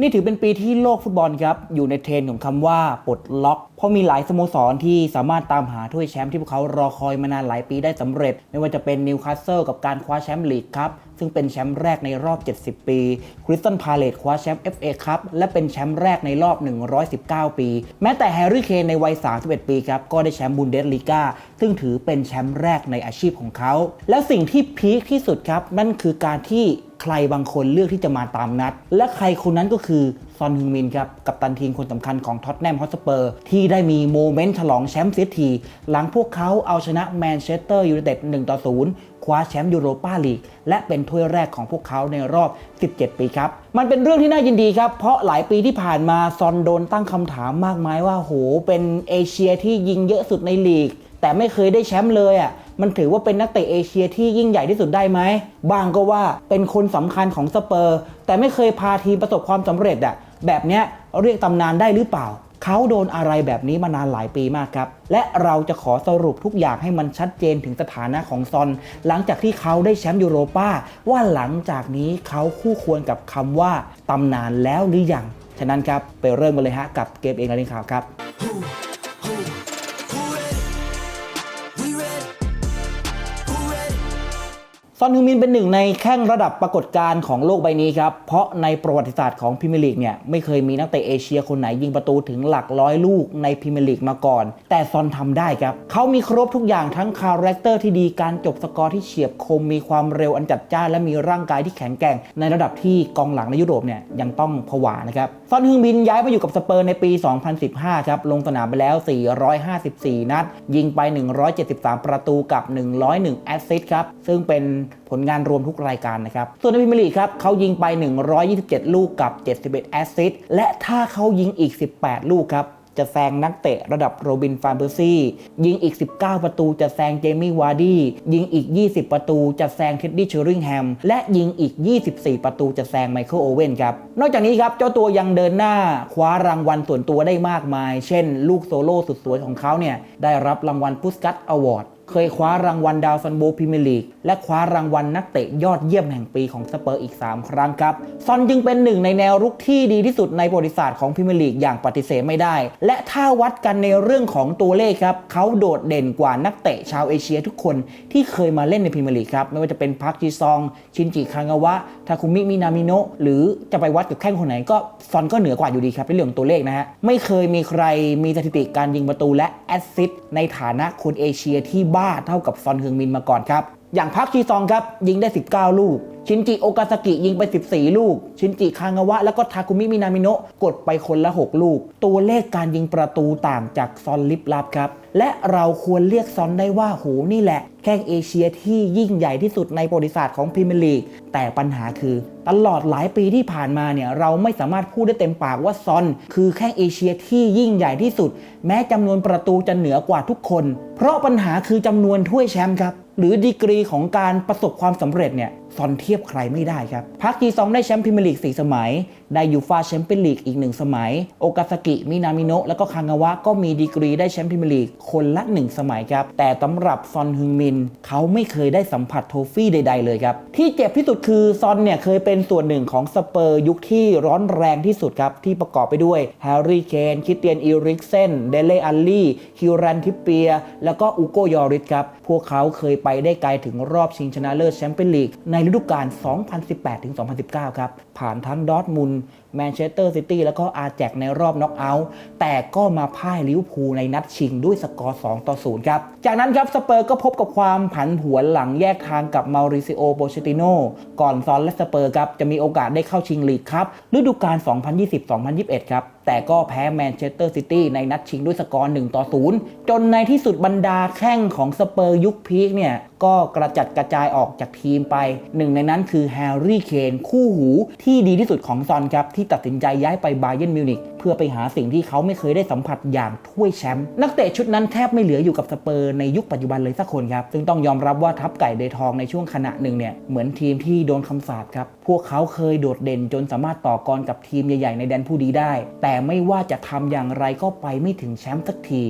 นี่ถือเป็นปีที่โลกฟุตบอลครับอยู่ในเทรนด์ของคำว่าปลดล็อก ราะมีหลายสโมสรที่สามารถตามหาถ้วยแชมป์ที่พวกเขารอคอยมานานหลายปีได้สำเร็จ ไม่ว่าจะเป็นนิวคาสเซิลกับการคว้าแชมป์ลีกครับซึ่งเป็นแชมป์แรกในรอบ 70 ปีคริสตันพาเลตคว้าแชมป์ FA ครับและเป็นแชมป์แรกในรอบ 119 ปี แม้แต่แฮร์รี่เคนในวัย 31 ปีครับก็ได้แชมป์บุนเดสลีกาซึ่งถือเป็นแชมป์แรกในอาชีพของเขา และสิ่งที่พีคที่สุดครับนั่นคือการที่ใครบางคนเลือกที่จะมาตามนัด และใครคนนั้นก็คือ อนฮึงมินครับกับตันทีมคนสำคัญของท็อตแนมฮอตสเปอร์ที่ได้มีโมเมนต์ฉลองแชมป์เสียที หลังพวกเขาเอาชนะแมนเชสเตอร์ยูไนเต็ด1ต่อ0คว้าแชมป์ยูโรปาลีก และเป็นถ้วยแรกของพวกเขาในรอบ 17 ปีครับ มันเป็นเรื่องที่น่ายินดีครับ เพราะหลายปีที่ผ่านมาซอนโดนตั้งคำถามมากมายว่าโหเป็นเอเชียที่ยิงเยอะสุดในลีก แต่ไม่เคยได้แชมป์เลยอะมันถือว่าเป็นนักเตะเอเชียที่ยิ่งใหญ่ที่สุดได้ไหม บางก็ว่าเป็นคนสำคัญของสเปอร์ แต่ไม่เคยพาทีมประสบความสำเร็จอะ แบบนี้เรียกตำนานได้หรือเปล่า เขาโดนอะไรแบบนี้มานานหลายปีมากครับ และเราจะขอสรุปทุกอย่างให้มันชัดเจนถึงสถานะของซอน หลังจากที่เขาได้แชมป์ยูโรป้า ว่าหลังจากนี้เขาคู่ควรกับคำว่าตำนานแล้วหรือยัง ฉะนั้นครับไปเริ่มกันเลยฮะกับเกมเองการเล่นข่าวครับ อนฮึงมินเป็นหนึ่งในแข้งระดับปรากฏการณ์ของโลกใบนี้ครับ เพราะในประวัติศาสตร์ของพรีเมียร์ลีกเนี่ยไม่เคยมีนักเตะเอเชียคนไหนยิงประตูถึงหลักร้อยลูกในพรีเมียร์ลีกมาก่อน แต่ซอนทำได้ครับ เขามีครบทุกอย่างทั้งคาแรคเตอร์ที่ดีการจบสกอร์ที่เฉียบคม มีความเร็วอันจัดจ้านและมีร่างกายที่แข็งแกร่ง ในระดับที่กองหลังในยุโรปเนี่ยยังต้องผวานะครับซอนฮึงมินย้ายมาอยู่กับสเปอร์ในปี 2015 ครับลงสนามไปแล้ว 454 นัด ยิงไป 173 ประตูกับ 101 แอสซิสต์ครับซึ่งเป็นผลงานรวมทุกรายการนะครับ ส่วนในพรีเมียร์ลีกครับเขายิงไป 127 ลูกกับ 71 แอสซิสต์และถ้าเขายิงอีก 18 ลูกครับจะแซงนักเตะระดับโรบินฟานเบอร์ซี่ ยิงอีก 19 ประตูจะแซงเจมี่วาร์ดี้ยิงอีก 20 ประตูจะแซงเท็ดดี้เชอริงแฮม และยิงอีก 24 ประตูจะแซงไมเคิลโอเว่นครับ นอกจากนี้ครับเจ้าตัวยังเดินหน้าคว้ารางวัลส่วนตัวได้มากมาย เช่น ลูกโซโล่สุดสวยของเขาเนี่ยได้รับรางวัลพุสกัตอวอร์ด เคยคว้ารางวัลดาวซันโบพรีเมียร์ลีก และคว้ารางวัลนักเตะยอดเยี่ยมแห่งปีของสเปอร์อีก 3 ครั้งครับ ซอนจึงเป็นหนึ่งในแนวรุกที่ดีที่สุดในประวัติศาสตร์ของพรีเมียร์ลีกอย่างปฏิเสธไม่ได้ และถ้าวัดกันในเรื่องของตัวเลขครับ เขาโดดเด่นกว่านักเตะชาวเอเชียทุกคนที่เคยมาเล่นในพรีเมียร์ลีกครับ ไม่ว่าจะเป็นพักจีซอง ชินจิคางาวะ ทาคุมิ มินามิโนะ หรือจะไปวัดกับแข้งคนไหนก็ซอนก็เหนือกว่าอยู่ดีครับในเรื่องของตัวเลขนะฮะ ไม่เคยมีใครมีสถิติการยิงประตูและแอสซิสต์ในฐานะคนเอเชียที่บ้าเท่ากับซอนฮึงมินมาก่อนครับ อย่างพักชีซองครับ ยิงได้ 19 ลูก ชินจิโอกาซากิยิงไป 14 ลูก ชินจิคางาวะ แล้วก็ทาคุมิมินามิโนะกดไปคนละ 6 ลูก ตัวเลขการยิงประตูต่างจากซอนลิปลับครับ และเราควรเรียกซอนได้ว่าโหนี่แหละ แข้งเอเชียที่ยิ่งใหญ่ที่สุดในประวัติศาสตร์ของพรีเมียร์ลีกแต่ปัญหาคือตลอดหลายปีที่ผ่านมาเนี่ยเราไม่สามารถพูดได้เต็มปากว่าซอน คือแข้งเอเชียที่ยิ่งใหญ่ที่สุด แม้จำนวนประตูจะเหนือกว่าทุกคน เพราะปัญหาคือจำนวนถ้วยแชมป์ครับหรือดีกรีของการประสบความสำเร็จเนี่ย ซอนเทียบใครไม่ได้ครับพักจีซองได้แชมป์พรีเมียร์ลีก 4 สมัย ได้ยูฟาแชมเปี้ยนลีกอีก 1 สมัย โอกาซากิมินามิโนะแล้วก็คางาวะก็มีดีกรีได้แชมป์พรีเมียร์ลีกคนละ 1 สมัยครับแต่สำหรับซอนฮึงมิน เขาไม่เคยได้สัมผัสโทฟี่ใด ๆ เลยครับที่เจ็บที่สุดคือซอนเนี่ยเคยเป็นส่วนหนึ่งของสเปอร์ยุคที่ร้อนแรงที่สุดครับที่ประกอบไปด้วยแฮร์รี่เคนคิเตียนอีริกเซนเดเลอัลลี่คิวรันทิปเปีย แล้วก็อูโกยอริสครับพวกเขาเคยไปได้ไกลถึงรอบชิงชนะเลิศแชมเปี้ยนลีกในฤดูกาล 2018-2019 ครับ ผ่านทั้งดอร์ทมุนแมนเชสเตอร์ซิตี้แล้วก็อาแจกในรอบน็อกเอาท์แต่ก็มาพ่ายลิเวอร์พูลในนัดชิงด้วยสกอร์ 2 ต่อ 0 ครับ จากนั้นครับสเปอร์ก็พบกับความผันผวนหลังแยกทางกับมาริซิโอโปเชติโนก่อนซอนและสเปอร์ครับจะมีโอกาสได้เข้าชิงลีกครับฤดูกาล 2020-2021 ครับแต่ก็แพ้แมนเชสเตอร์ซิตี้ในนัดชิงด้วยสกอร์1ต่อ0จนในที่สุดบรรดาแข้งของสเปอร์ยุคพีคเนี่ยก็กระจัดกระจายออกจากทีมไป หนึ่งในนั้นคือแฮร์รี่เคนคู่หูที่ดีที่สุดของซอนครับ ที่ตัดสินใจย้ายไปบาเยิร์นมิวนิกเพื่อไปหาสิ่งที่เขาไม่เคยได้สัมผัสอย่างถ้วยแชมป์นักเตะชุดนั้นแทบไม่เหลืออยู่กับสเปอร์ในยุคปัจจุบันเลยสักคนครับ ซึ่งต้องยอมรับว่าทัพไก่เดทองในช่วงขณะหนึ่งเนี่ยเหมือนทีมที่โดนคำสาปครับพวกเขาเคยโดดเด่นจนสามารถต่อกรกับทีมใหญ่ๆในแดนผู้ดีได้ แต่ไม่ว่าจะทำอย่างไรก็ไปไม่ถึงแชมป์สักที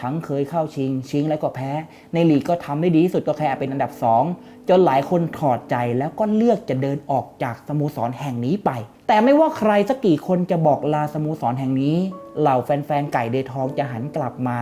ทั้งเคยเข้าชิง ชิงแล้วก็แพ้ ในลีกก็ทำได้ดีที่สุดก็แค่เป็นอันดับ 2 จนหลายคนถอดใจแล้วก็เลือกจะเดินออกจากสโมสรแห่งนี้ไป แต่ไม่ว่าใครสักกี่คนจะบอกลาสโมสรแห่งนี้ เหล่าแฟนๆไก่เดทองจะหันกลับมา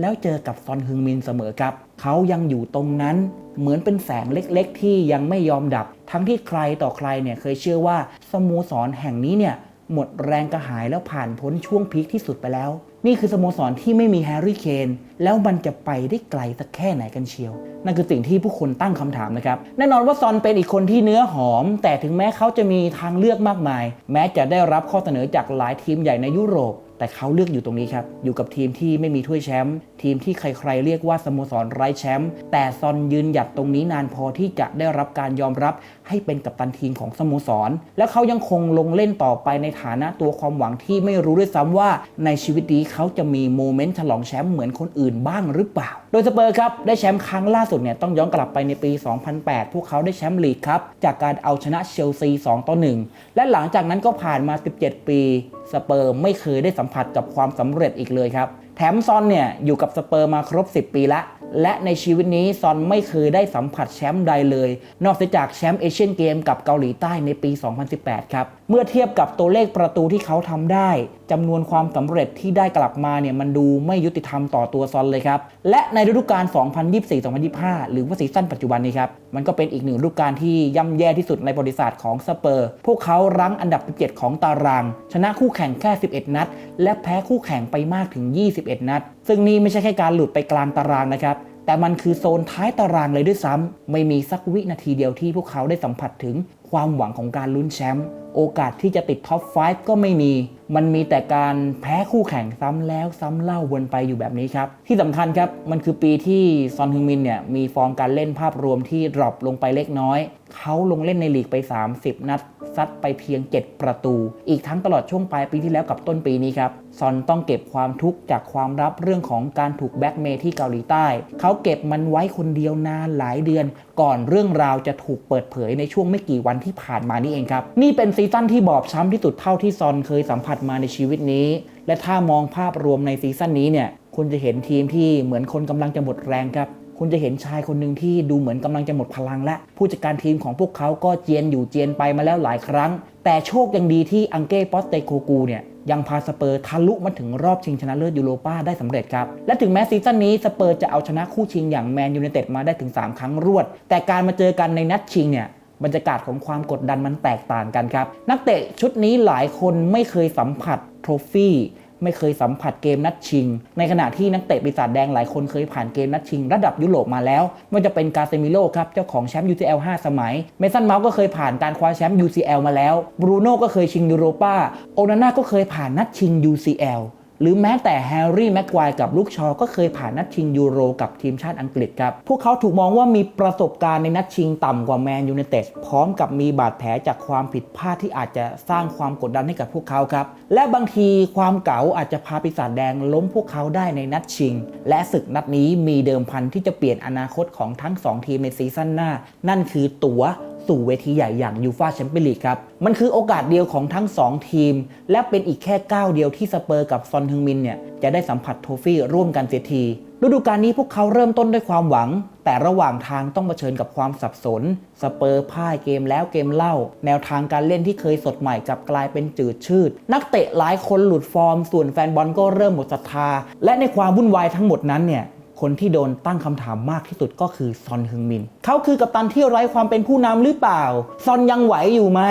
แล้วเจอกับซอนฮึงมินเสมอครับ เขายังอยู่ตรงนั้นเหมือนเป็นแสงเล็กๆ ที่ยังไม่ยอมดับ ทั้งที่ใครต่อใครเนี่ยเคยเชื่อว่าสโมสรแห่งนี้เนี่ยหมดแรงกระหายแล้วผ่านพ้นช่วงพีคที่สุดไปแล้ว นี่คือสโมสรที่ไม่มีแฮร์รี่เคนแล้วมันจะไปได้ไกลสักแค่ไหนกันเชียว นั่นคือสิ่งที่ผู้คนตั้งคำถามนะครับ แน่นอนว่าซอนเป็นอีกคนที่เนื้อหอม แต่ถึงแม้เขาจะมีทางเลือกมากมาย แม้จะได้รับข้อเสนอจากหลายทีมใหญ่ในยุโรป แต่เขาเลือกอยู่ตรงนี้ครับ อยู่กับทีมที่ไม่มีถ้วยแชมป์ทีมที่ใครๆเรียกว่าสโมสรไร้แชมป์แต่ซอนยืนหยัดตรงนี้นานพอที่จะได้รับการยอมรับให้เป็นกัปตันทีมของสโมสร และเขายังคงลงเล่นต่อไปในฐานะตัวความหวังที่ไม่รู้ด้วยซ้ำว่า ในชีวิตนี้เขาจะมีโมเมนต์ฉลองแชมป์เหมือนคนอื่นบ้างหรือเปล่า โดยสเปอร์ครับได้แชมป์ครั้งล่าสุดเนี่ยต้องย้อนกลับไปในปี 2008 พวกเขาได้แชมป์ลีกครับจากการเอาชนะเชลซี 2 ต่อ 1 และหลังจากนั้นก็ผ่านมา 17 ปี สเปอร์ไม่เคยได้สัมผัสกับความสำเร็จอีกเลยครับ แถมซอนเนี่ยอยู่กับสเปอร์มาครบ 10 ปีละและในชีวิตนี้ซอนไม่เคยได้สัมผัสแชมป์ใดเลย นอกจากแชมป์เอเชียนเกมกับเกาหลีใต้ในปี 2018 ครับ เมื่อเทียบกับตัวเลขประตูที่เขาทำได้จำนวนความสำเร็จที่ได้กลับมาเนี่ยมันดูไม่ยุติธรรมต่อตัวซอนเลยครับ และในฤดูกาล 2024-2025 หรือว่าซีซั่นปัจจุบันนี้ครับ มันก็เป็นอีกหนึ่งฤดูกาลที่ย่ำแย่ที่สุดในประวัติศาสตร์ของสเปอร์ พวกเขารั้งอันดับ 17 ของตาราง ชนะคู่แข่งแค่ 11 นัด และแพ้คู่แข่งไปมากถึง 21 นัด ซึ่งนี่ไม่ใช่แค่การหลุดไปกลางตารางนะครับแต่มันคือโซนท้ายตารางเลยด้วยซ้ำไม่มีสักวินาทีเดียวที่พวกเขาได้สัมผัสถึงความหวังของการลุ้นแชมป์ โอกาสที่จะติดท็อป 5 ก็ไม่มี มันมีแต่การแพ้คู่แข่งซ้ำแล้วซ้ำเล่าวนไปอยู่แบบนี้ครับ ที่สำคัญครับ มันคือปีที่ซอนฮึงมินเนี่ยมีฟอร์มการเล่นภาพรวมที่ดรอปลงไปเล็กน้อย เขาลงเล่นในลีกไป 30 นัด ซัดไปเพียง 7 ประตู อีกทั้งตลอดช่วงปลายปีที่แล้วกับต้นปีนี้ครับ ซอนต้องเก็บความทุกข์จากความรับเรื่องของการถูกแบ็กเมย์ที่เกาหลีใต้ เขาเก็บมันไว้คนเดียวนานหลายเดือน ก่อนเรื่องราวจะถูกเปิดเผยในช่วงไม่กี่วันที่ผ่านมานี่เองครับ นี่เป็นซีซั่นที่บอบช้ำที่สุดเท่าที่ซอนเคยสัมผัสมาในชีวิตนี้ และถ้ามองภาพรวมในซีซั่นนี้เนี่ยคุณจะเห็นทีมที่เหมือนคนกำลังจะหมดแรงครับ คุณจะเห็นชายคนหนึ่งที่ดูเหมือนกำลังจะหมดพลังและ ผู้จัดการทีมของพวกเขาก็เจียนอยู่เจียนไปมาแล้วหลายครั้ง แต่โชคยังดีที่อังเก้ปอสเตโคกูเนี่ยยังพาสเปอร์ทะลุมาถึงรอบชิงชนะเลิศยูโรป้าได้สำเร็จครับ และถึงแม้ซีซั่นนี้สเปอร์จะเอาชนะคู่ชิงอย่างแมนยูไนเต็ดมาได้ถึง 3 ครั้งรวด แต่การมาเจอกันในนัดชิงเนี่ย บรรยากาศของความกดดันมันแตกต่างกันครับ นักเตะชุดนี้หลายคนไม่เคยสัมผัสโทรฟี่ไม่เคยสัมผัสเกมนัดชิง ในขณะที่นักเตะปีศาจแดงหลายคนเคยผ่านเกมนัดชิง ระดับยุโรปมาแล้วไม่ว่าจะเป็นกาเซมิโลครับ เจ้าของแชมป์ UCL 5 สมัย เมสันเมาส์ก็เคยผ่านการคว้าแชมป์ UCL มาแล้ว บรูโน่ก็เคยชิงยูโรปาโอนาน่าก็เคยผ่านนัดชิง UCL หรือแม้แต่แฮร์รี่แม็กควายกับลูกชอ ก็เคยผ่านนัดชิงยูโรกับทีมชาติอังกฤษครับ พวกเขาถูกมองว่ามีประสบการณ์ในนัดชิงต่ำกว่าแมนยูไนเต็ดพร้อมกับมีบาดแผลจากความผิดพลาดที่อาจจะสร้างความกดดันให้กับพวกเขาครับ และบางทีความเก๋าอาจจะพาปีศาจแดงล้มพวกเขาได้ในนัดชิง และศึกนัดนี้มีเดิมพันที่จะเปลี่ยนอนาคตของทั้งสองทีมในซีซั่นหน้า นั่นคือตั๋ว สู่เวทีใหญ่อย่างยูฟาแชมเปี้ยนลีกครับ มันคือโอกาสเดียวของทั้ง 2 ทีม และเป็นอีกแค่ก้าวเดียวที่สเปอร์กับซอนฮึงมินเนี่ยจะได้สัมผัสโทฟี่ร่วมกันเสียทีฤดูกาลนี้พวกเขาเริ่มต้นด้วยความหวัง แต่ระหว่างทางต้องเผชิญกับความสับสน สเปอร์พ่ายเกมแล้วเกมเล่า แนวทางการเล่นที่เคยสดใหม่กลับกลายเป็นจืดชืด นักเตะหลายคนหลุดฟอร์ม ส่วนแฟนบอลก็เริ่มหมดศรัทธา และในความวุ่นวายทั้งหมดนั้นเนี่ย คนที่โดนตั้งคำถามมากที่สุดก็คือซอนฮึงมิน เขาคือกัปตันที่ไร้ความเป็นผู้นำหรือเปล่า ซอนยังไหวอยู่ไหม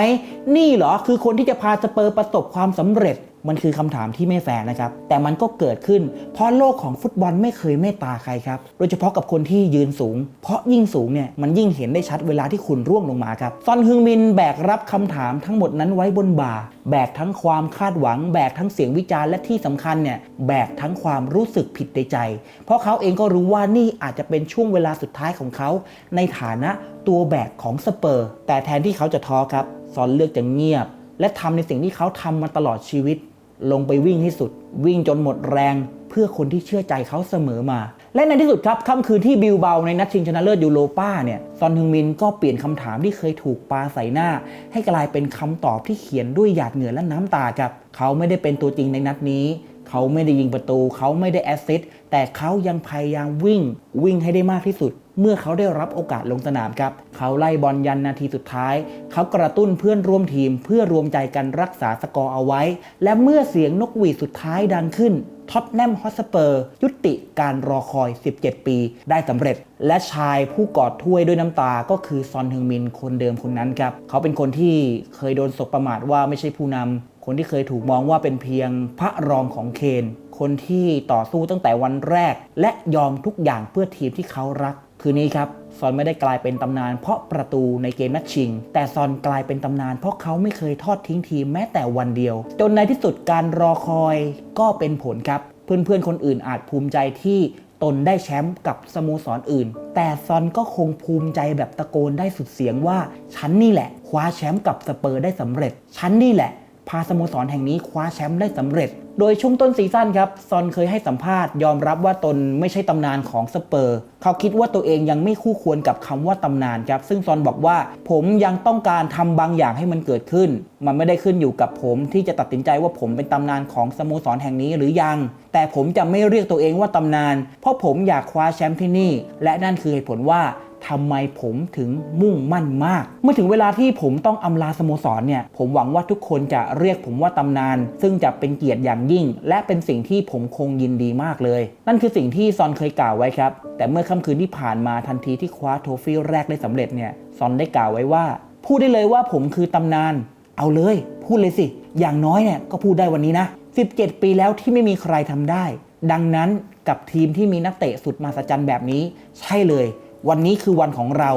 นี่เหรอคือคนที่จะพาสเปอร์ประสบความสำเร็จ มันคือคำถามที่ไม่แฟร์นะครับ แต่มันก็เกิดขึ้น เพราะโลกของฟุตบอลไม่เคยเมตตาใครครับ โดยเฉพาะกับคนที่ยืนสูง เพราะยิ่งสูงเนี่ยมันยิ่งเห็นได้ชัดเวลาที่คุณร่วงลงมาครับ ซอนฮึงมินแบกรับคำถามทั้งหมดนั้นไว้บนบ่า แบกทั้งความคาดหวัง แบกทั้งเสียงวิจารณ์และที่สำคัญเนี่ยแบกทั้งความรู้สึกผิดในใจ เพราะเขาเองก็รู้ว่านี่อาจจะเป็นช่วงเวลาสุดท้ายของเขา ในฐานะตัวแบกของสเปอร์ แต่แทนที่เขาจะท้อครับ ซอนเลือกจะเงียบ และทำในสิ่งที่เขาทำมาตลอดชีวิต ลงไปวิ่งที่สุด วิ่งจนหมดแรงเพื่อคนที่เชื่อใจเขาเสมอมา และในที่สุดครับค่ำคืนที่บิลเบาในนัดชิงชนะเลิศยูโรป้าเนี่ยซอนฮึงมินก็เปลี่ยนคำถามที่เคยถูกปาใส่หน้า ให้กลายเป็นคำตอบที่เขียนด้วยหยาดเหงื่อและน้ำตาครับเขาไม่ได้เป็นตัวจริงในนัดนี้ เขาไม่ได้ยิงประตู เขาไม่ได้แอสซิสต์แต่เขายังพยายามวิ่ง วิ่งให้ได้มากที่สุด เมื่อเขาได้รับโอกาสลงสนามครับเขาไล่บอลยันนาทีสุดท้าย เขากระตุ้นเพื่อนร่วมทีม เพื่อรวมใจกันรักษาสกอร์เอาไว้ และเมื่อเสียงนกหวีดสุดท้ายดังขึ้นท็อตแนมฮอสเปอร์ยุติการรอคอย 17 ปี ได้สำเร็จ และชายผู้กอดถ้วยด้วยน้ำตาก็คือซอนฮึงมินคนเดิมคนนั้นครับ เขาเป็นคนที่เคยโดนสบประมาทว่าไม่ใช่ผู้นำ คนที่เคยถูกมองว่าเป็นเพียงพระรองของเคน คนที่ต่อสู้ตั้งแต่วันแรก และยอมทุกอย่างเพื่อทีมที่เขารัก คืนนี้ครับซอนไม่ได้กลายเป็นตำนานเพราะประตูในเกมนัดชิง แต่ซอนกลายเป็นตำนานเพราะเขาไม่เคยทอดทิ้งทีมแม้แต่วันเดียว จนในที่สุดการรอคอยก็เป็นผลครับ เพื่อนๆคนอื่นอาจภูมิใจที่ตนได้แชมป์กับสโมสรออื่น แต่ซอนก็คงภูมิใจแบบตะโกนได้สุดเสียงว่า ฉันนี่แหละ คว้าแชมป์กับสเปอร์ได้สำเร็จ ฉันนี่แหละ พาสโมสรแห่งนี้คว้าแชมป์ได้สำเร็จ โดยช่วงต้นซีซั่นครับ ซอนเคยให้สัมภาษณ์ยอมรับว่าตนไม่ใช่ตำนานของสเปอร์ เขาคิดว่าตัวเองยังไม่คู่ควรกับคำว่าตำนานครับ ซึ่งซอนบอกว่าผมยังต้องการทำบางอย่างให้มันเกิดขึ้น มันไม่ได้ขึ้นอยู่กับผมที่จะตัดสินใจว่าผมเป็นตำนานของสโมสรแห่งนี้หรือยัง แต่ผมจะไม่เรียกตัวเองว่าตำนาน เพราะผมอยากคว้าแชมป์ที่นี่ และนั่นคือเหตุผลว่า ทำไมผมถึงมุ่งมั่นมาก เมื่อถึงเวลาที่ผมต้องอำลาสโมสรเนี่ยผมหวังว่าทุกคนจะเรียกผมว่าตำนาน ซึ่งจะเป็นเกียรติอย่างยิ่ง และเป็นสิ่งที่ผมคงยินดีมากเลย นั่นคือสิ่งที่ซอนเคยกล่าวไว้ครับ แต่เมื่อค่ำคืนที่ผ่านมาทันทีที่คว้าโทฟี่แรกได้สำเร็จเนี่ยซอนได้กล่าวไว้ว่า พูดได้เลยว่าผมคือตำนาน เอาเลย พูดเลยสิ อย่างน้อยเนี่ยก็พูดได้วันนี้นะ 17 ปีแล้วที่ไม่มีใครทำได้ ดังนั้นกับทีมที่มีนักเตะสุดมหัศจรรย์แบบนี้ ใช่เลย วันนี้คือวันของเรา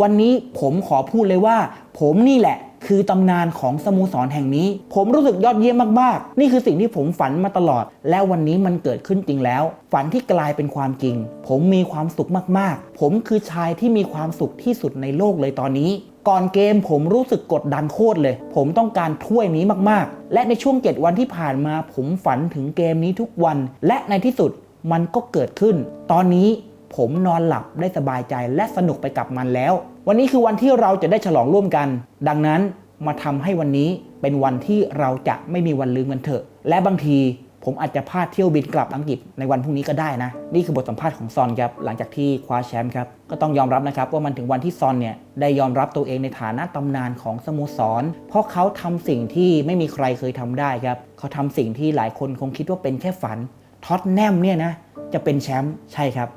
วันนี้ผมขอพูดเลยว่า ผมนี่แหละคือตำนานของสโมสรแห่งนี้ ผมรู้สึกยอดเยี่ยมมากๆ นี่คือสิ่งที่ผมฝันมาตลอด และวันนี้มันเกิดขึ้นจริงแล้ว ฝันที่กลายเป็นความจริง ผมมีความสุขมากๆ ผมคือชายที่มีความสุขที่สุดในโลกเลยตอนนี้ ก่อนเกมผมรู้สึกกดดันโคตรเลย ผมต้องการถ้วยนี้มากๆ และในช่วง 7 วันที่ผ่านมา ผมฝันถึงเกมนี้ทุกวัน และในที่สุดมันก็เกิดขึ้น ตอนนี้ ผมนอนหลับได้สบายใจและสนุกไปกับมันแล้ว วันนี้คือวันที่เราจะได้ฉลองร่วมกัน ดังนั้นมาทำให้วันนี้เป็นวันที่เราจะไม่มีวันลืมกันเถอะ และบางทีผมอาจจะพลาดเที่ยวบินกลับอังกฤษในวันพรุ่งนี้ก็ได้นะ นี่คือบทสัมภาษณ์ของซอนครับ หลังจากที่คว้าแชมป์ครับ ก็ต้องยอมรับนะครับว่ามันถึงวันที่ซอนเนี่ยได้ยอมรับตัวเองในฐานะตำนานของสโมสร เพราะเขาทำสิ่งที่ไม่มีใครเคยทำได้ครับ เขาทำสิ่งที่หลายคนคงคิดว่าเป็นแค่ฝันท็อตแนมเนี่ยนะจะเป็นแชมป์ใช่ครับ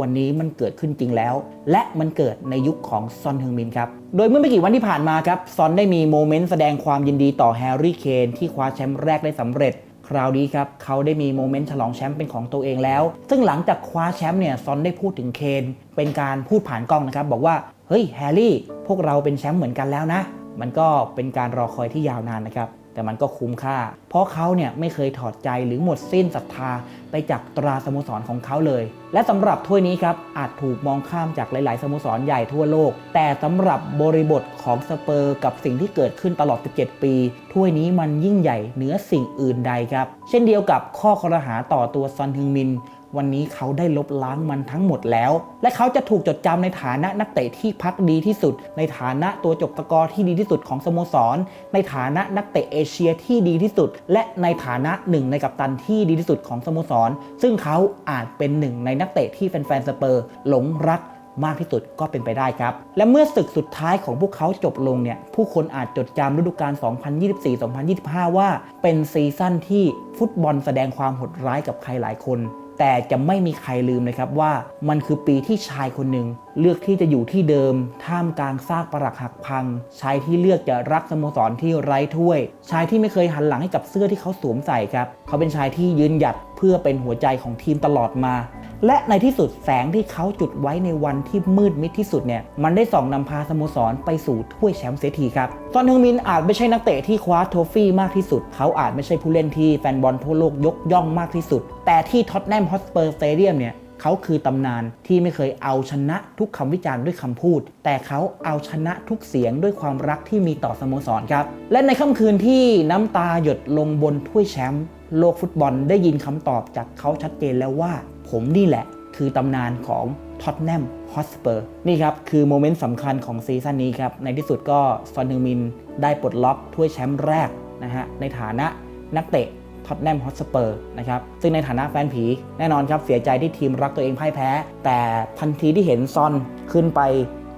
วันนี้มันเกิดขึ้นจริงแล้ว และมันเกิดในยุคของซอนเฮงมินครับ โดยเมื่อไม่กี่วันที่ผ่านมาครับ ซอนได้มีโมเมนต์แสดงความยินดีต่อแฮร์รี่เคนที่คว้าแชมป์แรกได้สำเร็จ คราวนี้ครับ เขาได้มีโมเมนต์ฉลองแชมป์เป็นของตัวเองแล้ว ซึ่งหลังจากคว้าแชมป์เนี่ยซอนได้พูดถึงเคนเป็นการพูดผ่านกล้องนะครับบอกว่าเฮ้ยแฮร์รี่พวกเราเป็นแชมป์เหมือนกันแล้วนะมันก็เป็นการรอคอยที่ยาวนานนะครับ แต่มันก็คุ้มค่า เพราะเขาเนี่ยไม่เคยถอดใจหรือหมดสิ้นศรัทธาไปจากตราสโมสรของเขาเลย และสำหรับถ้วยนี้ครับอาจถูกมองข้ามจากหลาย ๆสโมสรใหญ่ทั่วโลก แต่สำหรับบริบทของสเปอร์ กับสิ่งที่เกิดขึ้นตลอด 17 ปี ถ้วยนี้มันยิ่งใหญ่เหนือสิ่งอื่นใดครับ เช่นเดียวกับข้อคอรหาต่อตัวซอนฮึงมิน วันนี้เขาได้ลบล้างมันทั้งหมดแล้ว และเขาจะถูกจดจำในฐานะนักเตะที่พักดีที่สุด ในฐานะตัวจบตะกอร์ที่ดีที่สุดของสโมสร ในฐานะนักเตะเอเชียที่ดีที่สุด และในฐานะหนึ่งในกัปตันที่ดีที่สุดของสโมสร ซึ่งเขาอาจเป็นหนึ่งในนักเตะที่แฟนๆสเปอร์หลงรักมากที่สุดก็เป็นไปได้ครับ และเมื่อศึกสุดท้ายของพวกเขาจบลงเนี่ย ผู้คนอาจจดจำฤดูกาล 2024-2025 ว่าเป็นซีซั่นที่ฟุตบอลแสดงความโหดร้ายกับใครหลายคน แต่จะไม่มีใครลืมนะครับว่ามันคือปีที่ชายคนหนึ่งเลือกที่จะอยู่ที่เดิม ท่ามกลางซากปรักหักพัง ชายที่เลือกจะรักสโมสรที่ไร้ถ้วย ชายที่ไม่เคยหันหลังให้กับเสื้อที่เขาสวมใส่ครับ เขาเป็นชายที่ยืนหยัดเพื่อเป็นหัวใจของทีมตลอดมา และในที่สุดแสงที่เขาจุดไว้ในวันที่มืดมิดที่สุดเนี่ยมันได้ส่องนำพาสโมสรไปสู่ถ้วยแชมป์เสียทีครับซอนฮึงมินอาจไม่ใช่นักเตะที่คว้าโทฟี่มากที่สุด เขาอาจไม่ใช่ผู้เล่นที่แฟนบอลทั่วโลกยกย่องมากที่สุด แต่ที่ท็อตแนมฮอตสเปอร์สเตเดียมเนี่ยเขาคือตำนานที่ไม่เคยเอาชนะทุกคำวิจารณ์ด้วยคำพูด แต่เขาเอาชนะทุกเสียงด้วยความรักที่มีต่อสโมสรครับ และในค่ำคืนที่น้ำตาหยดลงบนถ้วยแชมป์โลกฟุตบอลได้ยินคำตอบจากเขาชัดเจนแล้วว่า ผมนี่แหละคือตำนานของท็อตแนมฮอตสเปอร์นี่ครับ คือโมเมนต์สำคัญของซีซั่นนี้ครับ ในที่สุดก็ซอนฮึงมินได้ปลดล็อกถ้วยแชมป์แรกนะฮะ ในฐานะนักเตะท็อตแนมฮอตสเปอร์นะครับ ซึ่งในฐานะแฟนผี แน่นอนครับ เสียใจที่ทีมรักตัวเองพ่ายแพ้ แต่ทันทีที่เห็นซอนขึ้นไป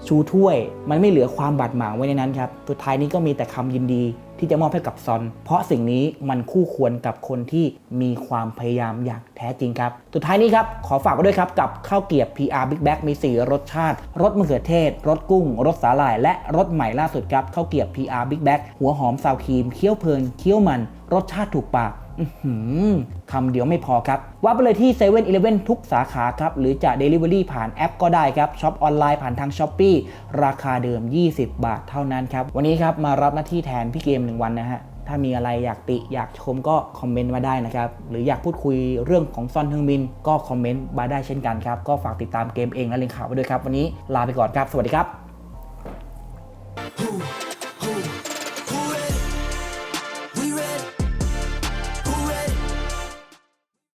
ชูถ้วย มันไม่เหลือความบาดหมางไว้ในนั้นครับสุดท้ายนี้ก็มีแต่คำยินดีที่จะมอบให้กับซอน เพราะสิ่งนี้มันคู่ควรกับคนที่มีความพยายามอย่างแท้จริงครับ สุดท้ายนี้ครับ ขอฝากไว้ด้วยครับ กับข้าวเกรียบ PR Big Bag มี 4 รสชาติ รสมะเขือเทศ รสกุ้ง รสสาหร่าย และรสใหม่ล่าสุดครับข้าวเกรียบ PR Big Bag หัวหอมซาวครีม เคี้ยวเพลิน เคี้ยวมัน รสชาติถูกปาก คำเดียวไม่พอครับว่าไปเลยที่7 e เ e ่ e อทุกสาขาครับ หรือจะ Delivery ผ่านแอปก็ได้ครับช็อปออนไลน์ผ่านทาง s h อ p e e ราคาเดิม 20 บาทเท่านั้นครับ วันนี้ครับมารับหน้าที่แทนพี่เกม1วันนะฮะถ้ามีอะไรอยากติอยากชมก็คอมเมนต์มาได้นะครับ หรืออยากพูดคุยเรื่องของซอนเทงมิน ก็คอมเมนต์มาได้เช่นกันครับ ก็ฝากติดตามเกมเองและเลงข่าวไว้ด้วยครับ วันนี้ลาไปก่อนครับ สวัสดีครับ